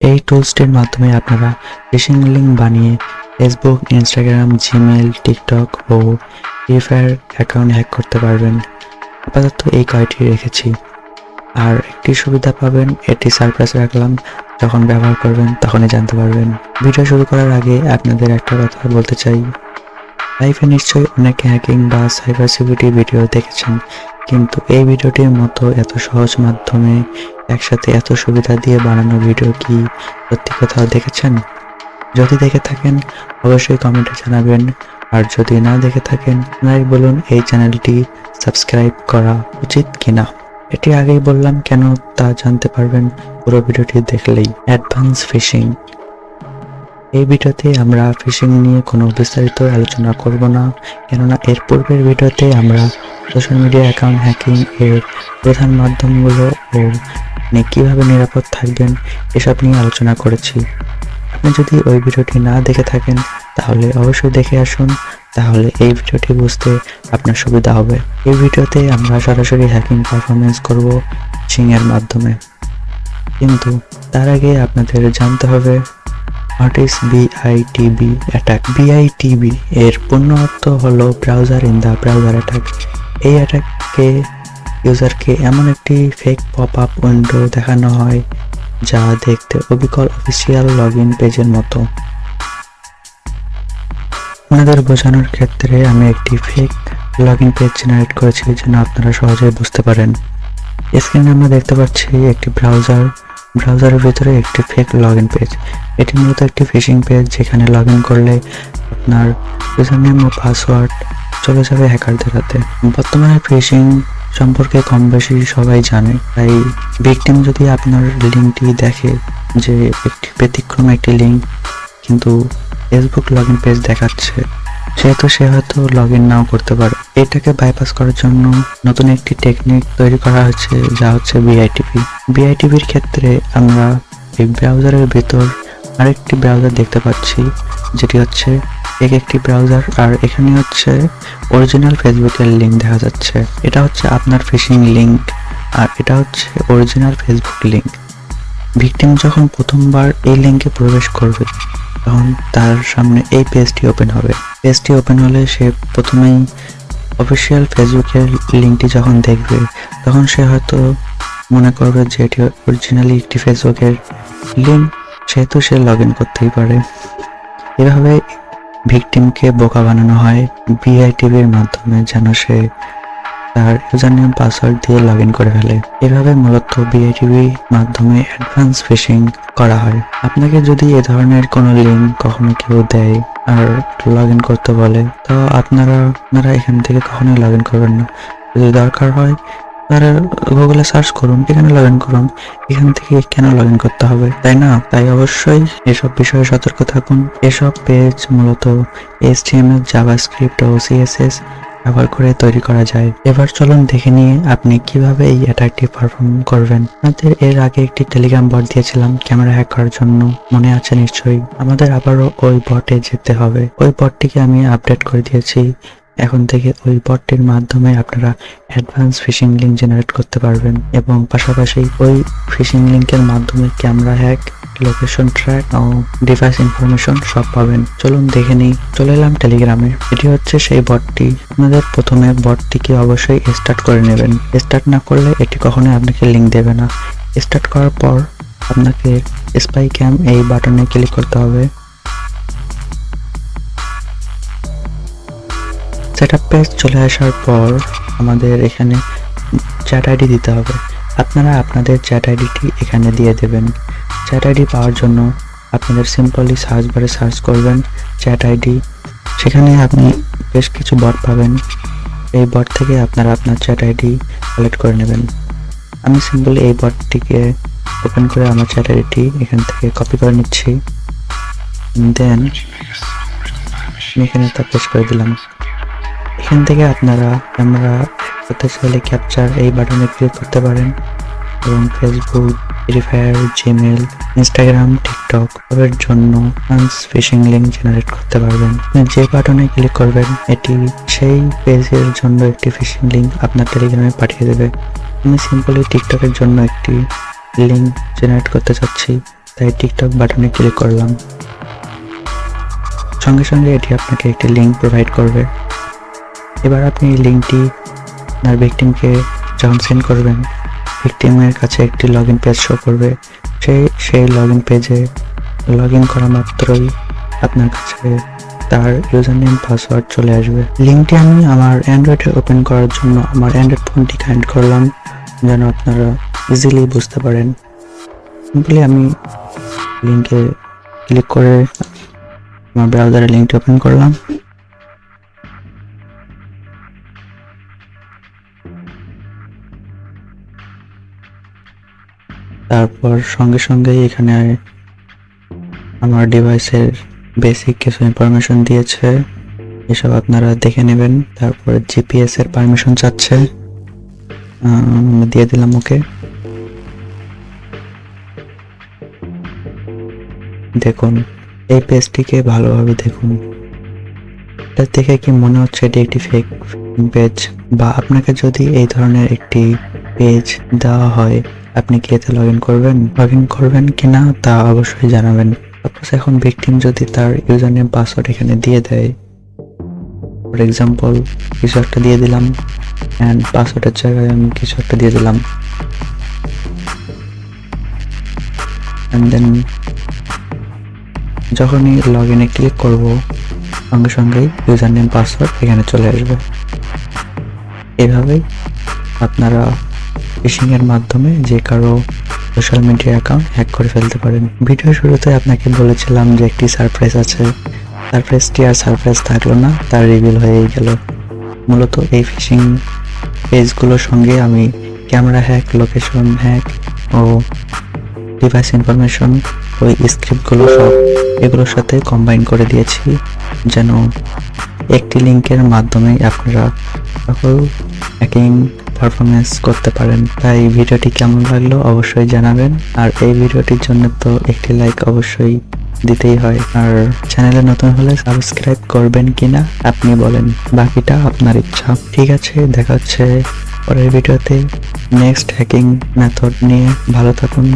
এই টুলসটির মাধ্যমে আপনারা ফিশিং লিঙ্ক বানিয়ে ফেসবুক, ইনস্টাগ্রাম জিমেল টিকটক ও ফ্রি ফায়ার অ্যাকাউন্ট হ্যাক করতে পারবেন। আপাতত এই কয়টি রেখেছি। আর একটি সুবিধা পাবেন এটি সারপ্রাইজ রাখলাম, যখন ব্যবহার করবেন তখনই জানতে পারবেন। ভিডিও শুরু করার আগে আপনাদের একটা কথা বলতে চাই। লাইফে নিশ্চয়ই অনেক হ্যাকিং বা সাইবার সিকিউরিটি ভিডিও দেখেছেন, কিন্তু এই ভিডিওটির মতো এত সহজ মাধ্যমে একসাথে এত সুবিধা দিয়ে বানানো ভিডিও কি সত্যি কোথাও দেখেছেন? যদি দেখে থাকেন, অবশ্যই কমেন্টে জানাবেন। আর যদি না দেখে থাকেন নাই বলুন এই চ্যানেলটি সাবস্ক্রাইব করা উচিত কিনা। এটি আগেই বললাম, কেন তা জানতে পারবেন পুরো ভিডিওটি দেখলেই। অ্যাডভান্স ফিশিং এই ভিডিওতে আমরা ফিশিং নিয়ে কোনো বিস্তারিত আলোচনা করব না। কেননা এর পূর্বের ভিডিওতে আমরা সোশ্যাল মিডিয়া অ্যাকাউন্ট হ্যাকিং এর প্রধান মাধ্যমগুলো ও আপনি কীভাবে নিরাপদ থাকবেন, এসব নিয়ে আলোচনা করেছি। আপনি যদি ওই ভিডিওটি না দেখে থাকেন, তাহলে অবশ্যই দেখে আসুন। তাহলে এই ভিডিওটি বুঝতে আপনার সুবিধা হবে। এই ভিডিওতে আমরা সরাসরি হ্যাকিং পারফরমেন্স করব এর মাধ্যমে। কিন্তু তার আগে আপনাদের জানতে হবে what is BITB attack BITB এর পূর্ণ অর্থ হলো browser in the browser attack এই অ্যাটাককে ইউজারকে এমন একটি ফেক পপ আপ উইন্ডো দেখানো হয়, যা দেখতে অবিকল অফিসিয়াল লগ ইন পেজের মতো। আপনাদের বোঝানোর ক্ষেত্রে আমি একটি fake log in page generate করেছি, যেন আপনারা সহজে বুঝতে পারেন। স্ক্রিনে আমরা দেখতে পাচ্ছি একটি ব্রাউজার ব্রাউজারের ভিতরে একটি ফেক লগ ইন পেজ এটি মূলত একটি ফিশিং পেজ যেখানে লগ ইন করলে আপনার ইউজার নেম ও পাসওয়ার্ড চলে যাবে হ্যাকারদের হাতে। বর্তমানে ফিশিং সম্পর্কে কম বেশি সবাই জানে। তাই ভিকটিম যদি আপনার লিঙ্কটি দেখে যে একটি ব্যতিক্রম একটি লিঙ্ক, কিন্তু ফেসবুক লগ ইন পেজ দেখাচ্ছে, সেহেতু সে হয়তো লগ ইন নাও করতে পারে। এটাকে বাইপাস করার জন্য নতুন একটি টেকনিক তৈরি করা হয়েছে যা হচ্ছে বিআইটিপি বিআইটিপির ক্ষেত্রে আমরা এই ব্রাউজারের ভেতর আরেকটি ব্রাউজার দেখতে পাচ্ছি, যেটি হচ্ছে এক একটি ব্রাউজার আর এখানে হচ্ছে অরিজিনাল ফেসবুকের লিঙ্ক দেখা যাচ্ছে। এটা হচ্ছে আপনার ফিশিং লিঙ্ক আর এটা হচ্ছে অরিজিনাল ফেসবুক লিঙ্ক ভিকটিম যখন প্রথমবার এই লিঙ্কে প্রবেশ করবে, তখন তার সামনে এই পেজটি ওপেন হবে। পেজটি ওপেন হলে সে প্রথমেই অফিসিয়াল ফেসবুকের লিঙ্কটি যখন দেখবে, তখন সে হয়তো মনে করবে যে এটি অরিজিনালি একটি ফেসবুকের লিঙ্ক সেহেতু সে লগ ইন করতেই পারে। এভাবে ভিকটিমকে বোকা বানানো হয় বিআইটিভির মাধ্যমে যেন সে তার ইউজার নেম পাসওয়ার্ড দিয়ে লগ ইন করে ফেলে। এভাবে মূলত বিআইটিভি মাধ্যমে অ্যাডভান্স ফিশিং করা হয়। আপনাকে যদি এ ধরনের কোনো লিঙ্ক কখনো কেউ দেয় আর লগ ইন করতে বলে, তো আপনারা আপনারা এখান থেকে কখনোই লগ ইন করবেন না। যদি দরকার হয় তারা গুগলে সার্চ করুন, এখানে লগ ইন করুন, এখান থেকে কেন লগ ইন করতে হবে? তাই না? তাই অবশ্যই এসব বিষয়ে সতর্ক থাকুন। এসব পেজ মূলত এইচটিএমএল জাভাস্ক্রিপ্ট ও সিএসএস ব্যবহার করে তৈরি করা যায়। এবার চলুন দেখে নিয়ে আপনি কীভাবে এই অ্যাটাকটি পারফর্ম করবেন। আমাদের এর আগে একটি টেলিগ্রাম বট দিয়েছিলাম, ক্যামেরা হ্যাক করার জন্য। মনে আছে নিশ্চয়ই? আমাদের আবারও ওই বটে যেতে হবে। ওই বটটিকে আমি আপডেট করে দিয়েছি। এখন থেকে ওই বটটির মাধ্যমে আপনারা অ্যাডভান্স ফিশিং লিঙ্ক জেনারেট করতে পারবেন এবং পাশাপাশি ওই ফিশিং লিঙ্কের মাধ্যমে ক্যামেরা হ্যাক লোকেশন ট্র্যাক ও ডিভাইস ইনফরমেশন সব পাবেন। চলুন দেখে নিই, চলে এলাম টেলিগ্রামে এটি হচ্ছে সেই বটটি। আপনাদের প্রথমে বটটিকে অবশ্যই স্টার্ট করে নেবেন। স্টার্ট না করলে এটি কখনোই আপনাকে লিঙ্ক দেবে না। স্টার্ট করার পর আপনাকে স্পাই ক্যাম এই বাটনে ক্লিক করতে হবে। সেট আপ পেজ চলে আসার পর আমাদের এখানে চ্যাট আইডি দিতে হবে। আপনারা আপনাদের চ্যাট আইডিটি এখানে দিয়ে দেবেন। চ্যাট আইডি পাওয়ার জন্য আপনাদের সিম্পলি সার্চ বারে সার্চ করবেন চ্যাট আইডি সেখানে আপনি বেশ কিছু বট পাবেন। এই বট থেকে আপনারা আপনার চ্যাট আইডি কালেক্ট করে নেবেন। আমি সিম্পলি এই বটটিকে ওপেন করে আমার চ্যাট আইডিটি এখান থেকে কপি করে নিচ্ছি। দেন এখানে তা পেস্ট করে দিলাম। এখান থেকে আপনারা ক্যামেরা করতে চাইলে ক্যাপচার এই বাটনে ক্লিক করতে পারেন। এবং Facebook free fire Gmail Instagram TikTok এর জন্য ফিশিং লিঙ্ক জেনারেট করতে পারবেন। যে বাটনে ক্লিক করবেন, এটি সেই পেজের জন্য একটি ফিশিং লিঙ্ক আপনার টেলিগ্রামে পাঠিয়ে দেবে। আমি সিম্পলি টিকটকের জন্য একটি লিঙ্ক জেনারেট করতে চাচ্ছি, তাই টিকটক বাটনে ক্লিক করলাম। সঙ্গে সঙ্গে এটি আপনাকে একটি লিঙ্ক প্রোভাইড করবে। এবার আপনি এই লিঙ্কটি আপনার ভিকটিমকে যখন সেন্ড করবেন ভিকটিমের কাছে একটি লগ ইন পেজ শো করবে। সেই সেই লগ ইন পেজে লগ ইন করা মাত্রই আপনার কাছে তার ইউজার নেম পাসওয়ার্ড চলে আসবে। লিঙ্কটি আমি আমার অ্যান্ড্রয়েডে ওপেন করার জন্য আমার অ্যান্ড্রয়েড ফোনটি কানেক্ট করলাম, যেন আপনারা ইজিলি বুঝতে পারেন। সিম্পলি আমি লিঙ্কে ক্লিক করে আমার ব্রাউজারে লিঙ্কটি ওপেন করলাম। তারপর সঙ্গে সঙ্গে এখানে আমার ডিভাইসের বেসিক কিছু ইনফরমেশন দিয়েছে। এসব আপনারা দেখে নেবেন। তারপর জিপিএস এর পারমিশন চাচ্ছে। দিয়ে দিলাম, ওকে। দেখুন, এই পেজটিকে ভালোভাবে দেখুন। এটা দেখে কি মনে হচ্ছে এটি একটি ফেক পেজ বা আপনাকে যদি এই ধরনের একটি পেজ দেওয়া হয়, আপনি কি এতে লগ ইন করবেন লগ ইন করবেন কিনা তা অবশ্যই জানাবেন। সাপোজ এখন ভিকটিম যদি তার ইউজার নেম পাসওয়ার্ড এখানে দিয়ে দেয়। ফর এক্সাম্পল কিছু একটা দিয়ে দিলাম অ্যান্ড পাসওয়ার্ডের জায়গায় আমি কিছু একটা দিয়ে দিলাম। অ্যান্ড দেন যখনই লগ ইনে ক্লিক করব, সঙ্গে সঙ্গেই ইউজার নেম পাসওয়ার্ড এখানে চলে আসবে। এভাবেই আপনারা ফিশিং এর মাধ্যমে যে কারও সোশ্যাল মিডিয়া অ্যাকাউন্ট হ্যাক করে ফেলতে পারেন। ভিডিও শুরুতে আপনাকে বলেছিলাম যে একটি সারপ্রাইজ আছে। সারপ্রাইজটি আর সারপ্রাইজ থাকল না, তার রিভিল হয়েই গেল। মূলত এই ফিশিং পেজগুলোর সঙ্গে আমি ক্যামেরা হ্যাক লোকেশন হ্যাক ও ডিভাইস ইনফরমেশন ওই স্ক্রিপ্টগুলো সব এগুলোর সাথে কম্বাইন করে দিয়েছি, যেন একটি লিঙ্কের মাধ্যমে আপনারা সকল হ্যাকিং পারফরমেন্স করতে পারেন। তাই ভিডিওটি কেমন লাগল অবশ্যই জানাবেন। আর এই ভিডিওটির জন্য তো একটি লাইক অবশ্যই দিতেই হয়। আর চ্যানেলে নতুন হলে সাবস্ক্রাইব করবেন কিনা আপনি বলেন। বাকিটা আপনার ইচ্ছা। ঠিক আছে, দেখা হচ্ছে পরের ভিডিওতে। নেক্সট হ্যাকিং মেথড নিয়ে ভালো থাকুন।